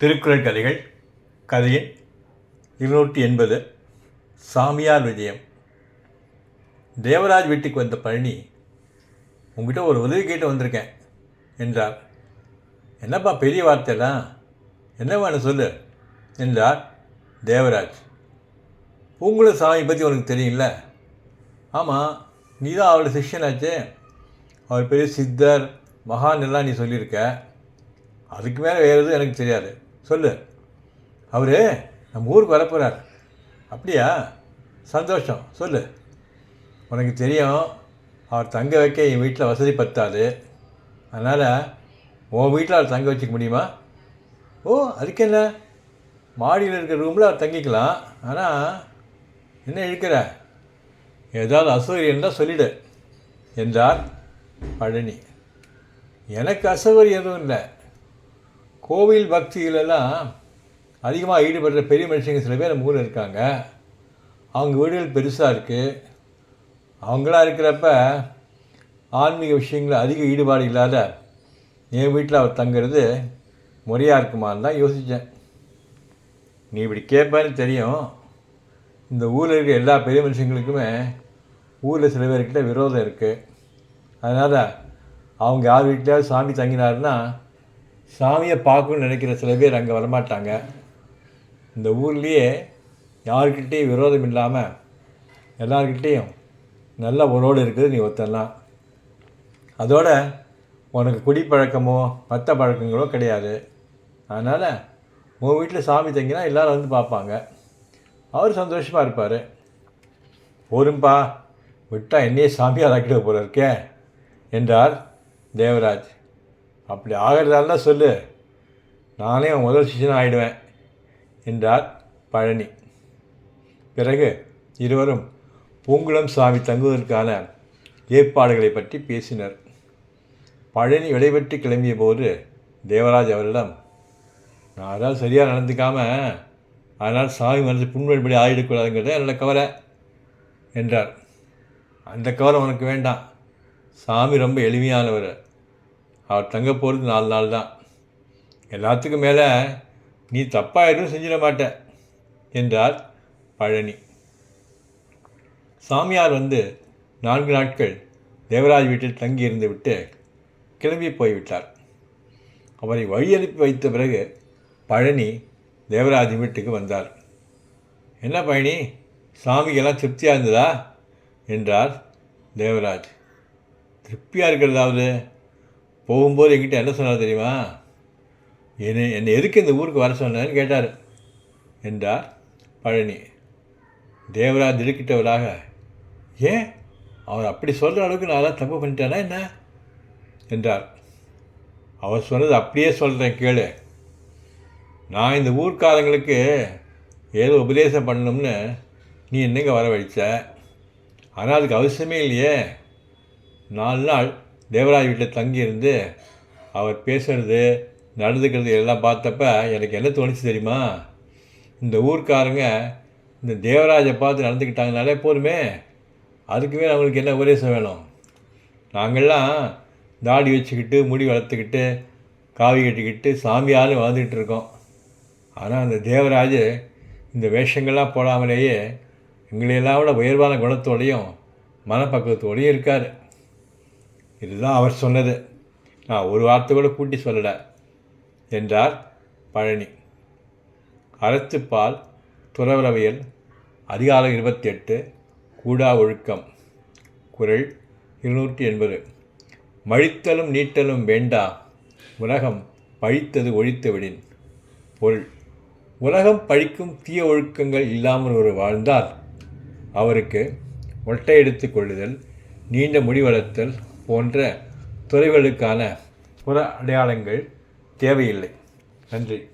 திருக்குறள் கதைகள் கதையின் இருநூற்றி எண்பது சாமியார் விஜயம். தேவராஜ் வீட்டுக்கு வந்த பழனி உங்ககிட்ட ஒரு உதவி கேட்டு வந்திருக்கேன் என்றார். என்னப்பா பெரிய வார்த்தைலாம் என்ன வேணும் சொல்லு? என்றார் தேவராஜ். பூங்குள சாமி பற்றி உனக்கு தெரியும்ல? ஆமாம் நீ தான் அவரோட சிஷ்யனாச்சே. அவர் பெரிய சித்தர் மகான் எல்லாம் நீ சொல்லியிருக்க. அதுக்கு மேலே வேறு எதுவும் எனக்கு தெரியாது. சொல்லு. அவர் நம்ம ஊருக்கு வரப்போகிறார் அப்படியா? சந்தோஷம். சொல்லு. உனக்கு தெரியும் அவர் தங்க வைக்க என் வீட்டில் வசதி பத்தாது. அதனால் உன் வீட்டில் அவர் தங்க வச்சுக்க முடியுமா? ஓ அதுக்கு என்ன? மாடியில் இருக்கிற ரூமில் அவர் தங்கிக்கலாம். ஆனால் என்ன இழுக்கிற? ஏதாவது அசௌகரியம் தான் சொல்லிடு என்றார் பழனி. எனக்கு அசௌகரியம் எதுவும் இல்லை. கோவில் பக்தியிலெல்லாம் அதிகமாக ஈடுபடுற பெரிய மனுஷங்க சில பேர் நம்ம ஊரில் இருக்காங்க. அவங்க வீடுகள் பெருசாக இருக்குது அவங்களா இருக்கிறப்ப ஆன்மீக விஷயங்களில் அதிக ஈடுபாடு இல்லாத என் வீட்டில் அவர் தங்குறது முறையாக இருக்குமான்னு தான் யோசித்தேன் நீ இப்படி கேட்பேன்னு தெரியும். இந்த ஊரில் இருக்கிற எல்லா பெரிய மனுஷங்களுக்குமே ஊரில் சில பேர்கிட்ட விரோதம் இருக்குது அதனால் அவங்க யார் வீட்டிலையாவது சாமி தங்கினாருன்னா சாமியை பார்க்கணும்னு நினைக்கிற சில பேர் அங்கே வரமாட்டாங்க. இந்த ஊர்லேயே யார்கிட்டேயும் விரோதம் இல்லாமல் எல்லார்கிட்டேயும் நல்ல உறவோடு இருக்குது நீ ஒத்தரலாம் அதோட உனக்கு குடிப்பழக்கமோ மற்ற பழக்கங்களோ கிடையாது. அதனால் உன் வீட்டில் சாமி தங்கினா எல்லோரும் வந்து பார்ப்பாங்க. அவர் சந்தோஷமாக இருப்பார். போரும்பா விட்டா என்னையே சாமியார் ஆக்கிட்டு போல இருக்கே என்றார் தேவராஜ். அப்படி ஆகிறதால சொல்லு. நானே உன் முதல் சிஷன் ஆகிடுவேன் என்றார் பழனி. பிறகு இருவரும் பூங்குளம் சாமி தங்குவதற்கான ஏற்பாடுகளை பற்றி பேசினர். பழனி விடைபெற்று கிளம்பிய போது தேவராஜ் அவரிடம் நான் அதான் சரியாக நடந்துக்காம அதனால் சாமி மனசு புண்படுபடி ஆகிடக்கூடாதுங்கிறது என்னோட கவலை என்றார். அந்த கவலை உனக்கு வேண்டாம். சாமி ரொம்ப எளிமையானவர். அவர் தங்க போகிறது நாலு நாள் தான். எல்லாத்துக்கும் மேலே நீ தப்பாக எதுவும் செஞ்சிட மாட்ட என்றார் பழனி. சாமியார் வந்து நான்கு நாட்கள் தேவராஜ் வீட்டில் தங்கி இருந்துவிட்டு கிளம்பி போய்விட்டார். அவரை வழி அனுப்பி வைத்த பிறகு பழனி தேவராஜ் வீட்டுக்கு வந்தார். என்ன பழனி சாமிக்கெல்லாம் திருப்தியாக இருந்ததா? என்றார் தேவராஜ். திருப்தியாக இருக்கிறதாவது போகும்போது என்கிட்ட என்ன சொன்னார் தெரியுமா? என்னை என்னை எதுக்கு இந்த ஊருக்கு வர சொன்னேன்னு கேட்டார். என்றார் பழனி. தேவராஜ் திடுக்கிட்டவராக ஏன்? அவர் அப்படி சொல்கிற அளவுக்கு நான் தப்பு பண்ணிட்டேனா என்ன? என்றார். அவர் சொன்னது அப்படியே சொல்கிறேன் கேளு. நான் இந்த ஊர்க்காரங்களுக்கு ஏதோ உபதேசம் பண்ணணும்னு நீ என்னங்க வரவழைச்ச? ஆனால் அதுக்கு அவசியமே இல்லையே. நாலு நாள் தேவராஜ் வீட்டில் தங்கியிருந்து அவர் பேசுகிறது நடந்துக்கிறது எல்லாம் பார்த்தப்ப எனக்கு என்ன தோணுச்சு தெரியுமா? இந்த ஊர்க்காரங்க இந்த தேவராஜை பார்த்து நடந்துக்கிட்டாங்கனாலே போதுமே. அதுக்குமே அவங்களுக்கு என்ன உபதேசம் வேணும்? நாங்கள்லாம் தாடி வச்சுக்கிட்டு முடி வளர்த்துக்கிட்டு காவி கட்டிக்கிட்டு சாமியாலும் வாழ்ந்துக்கிட்டு இருக்கோம். ஆனால் அந்த தேவராஜ் இந்த வேஷங்கள்லாம் போடாமலேயே எங்களையெல்லாம் விட உயர்வான குணத்தோடையும் மனப்பக்குவத்தோடையும் இருக்கார். இதுதான் அவர் சொன்னது. நான் ஒரு வார்த்தை கூட கூட்டி சொல்லலை என்றார் பழனி. அறத்துப்பால் துறவரவியல் அதிகாரம் இருபத்தி எட்டு கூடா ஒழுக்கம் குரல் இருநூற்றி எண்பது. மழித்தலும் நீட்டலும் வேண்டா உலகம் பழித்தது ஒழித்து விடின். பொருள். உலகம் பழிக்கும் தீய ஒழுக்கங்கள் இல்லாமல் ஒரு வாழ்ந்தால் அவருக்கு ஒட்டை எடுத்து கொள்ளுதல் நீண்ட முடி வளர்த்தல் போன்ற துறைகளுக்கான புற அடையாளங்கள் தேவையில்லை. நன்றி.